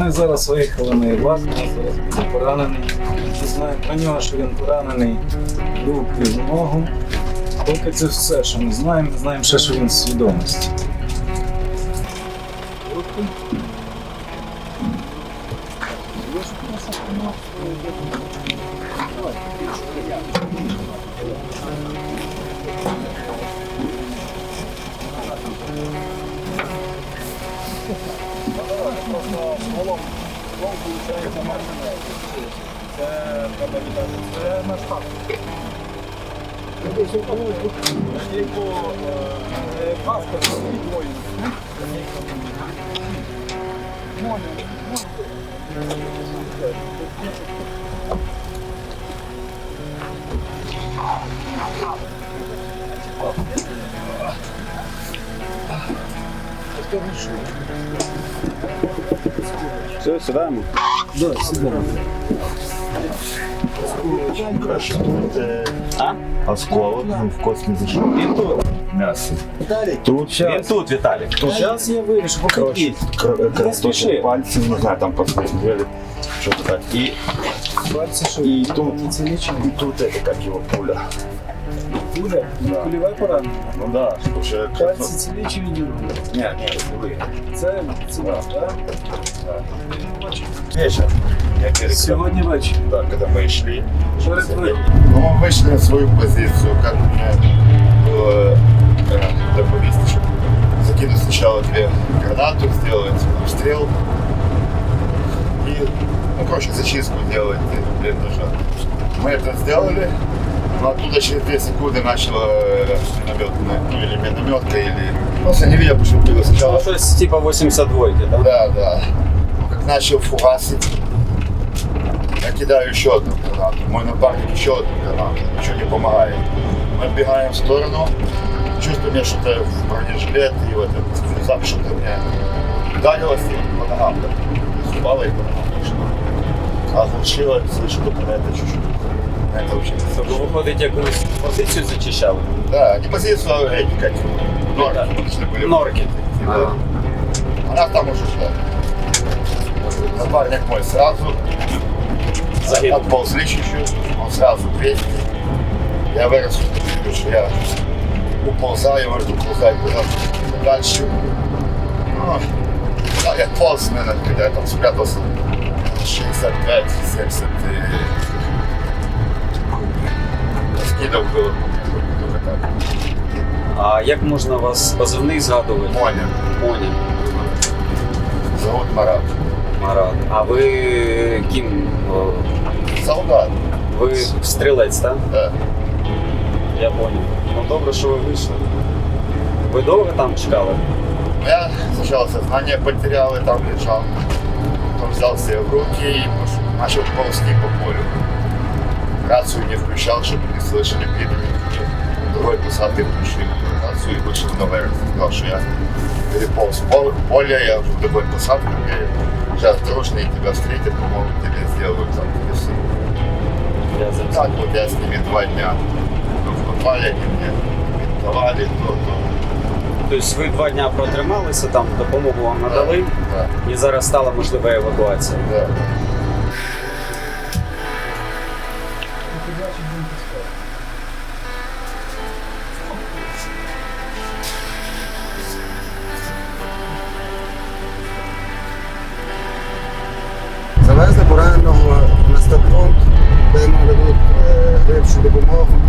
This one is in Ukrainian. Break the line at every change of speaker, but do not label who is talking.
Ми зараз виїхали на Івак, зараз буде поранений. Ми про нього, що він поранений в руку і в ногу. Поки це все, що ми знаємо, ми знаємо ще, що він в свідомості. Просто голову виходить машина. Це треба вітати. Це наш хаб. Його паспорт і воїн. Можна. Thank you.
Все, сідаємо.
Да, сідаємо.
А?
Осколок ну, в кость не зашел.
Він тут.
Мясо.
Тут. Він тут, Віталік. Тут.
Зараз я вирішу, поки
Короче,
є.
кр- кр-
спеши.
пальцы, не знаю, там посмотрели, что-то так. И,
Пальці, що
и
тут
тут,
не цілічені.
и тут это, как его, пуля.
Буде?
Да.
Кульове поранення.
Ну да, что уже...
Пальці цілі чи відірвані?
Нет, нет, пулы.
Це ціла, так?
Вечер. Я перед
Сьогодні ввечері.
Да, когда мы шли.
Перед виходом.
Ну, мы вышли на свою позицию, как мне было э, доповестно, что закинуть сначала две гранаты, сделать обстрел и, ну, короче, зачистку делать э, блиндажа. Мы это сделали, но оттуда через 2 секунды начала э, минометная, ну, или минометка, или... Просто не видел, что было сначала.
Ну, щось типа 82 да?
Да, да. Ну, как начал фугасить, я кидаю еще одну гранату. Мой напарник еще одну гранату. Ничего не помогает. Мы отбегаем в сторону. Чувствую, мне что-то в бронежилет и в этот в рюкзак что-то мне ударилось и по ногам. так, Упало и по ногам пошло. Оглушило, слышу только на это чуть-чуть. На это вообще не
Ви,
слышу.
виходить, якусь позицію зачищали?
Да, не позицию, а эти, как норки. Мы должны были
Норки.
Да.
Ага.
Она там уже шла. Напарник мой сразу
Загинув.
отползли чуть-чуть, он сразу крестит. Я вырос, что я уползаю, может уползать куда-то дальше. Ну, да, я полз, наверное, когда я там спрятался 65-70 скидов было. Только так.
А як можна вас позивний згадувати?
Моня.
Моня.
Зовут Марат.
Марат. А ви ким?
Солдат.
Ви стрілець, так?
Да.
Я понял. Ну добре, що ви вийшли. Ви довго там чекали?
Я сначала сознание потерял и там лежал. Потом взял себя в руки и начал ползти по полю. Рацию не включал, чтобы не слышали пидоры. Другой посадки включил рацию и вышел на верх. Сказал, что я переполз пол- поле, я уже в другой посадке. Я сейчас дружные тебя встретят, помогут тебе сделают там
за
Так вот я с ними два дня. Ну, в подвале они мне давали, то, то.
Тобто ви два дня протрималися, там допомогу вам надали, і зараз стала можлива евакуація.
Завезли пораненого на стабпункт, де йому дадуть е, допомогу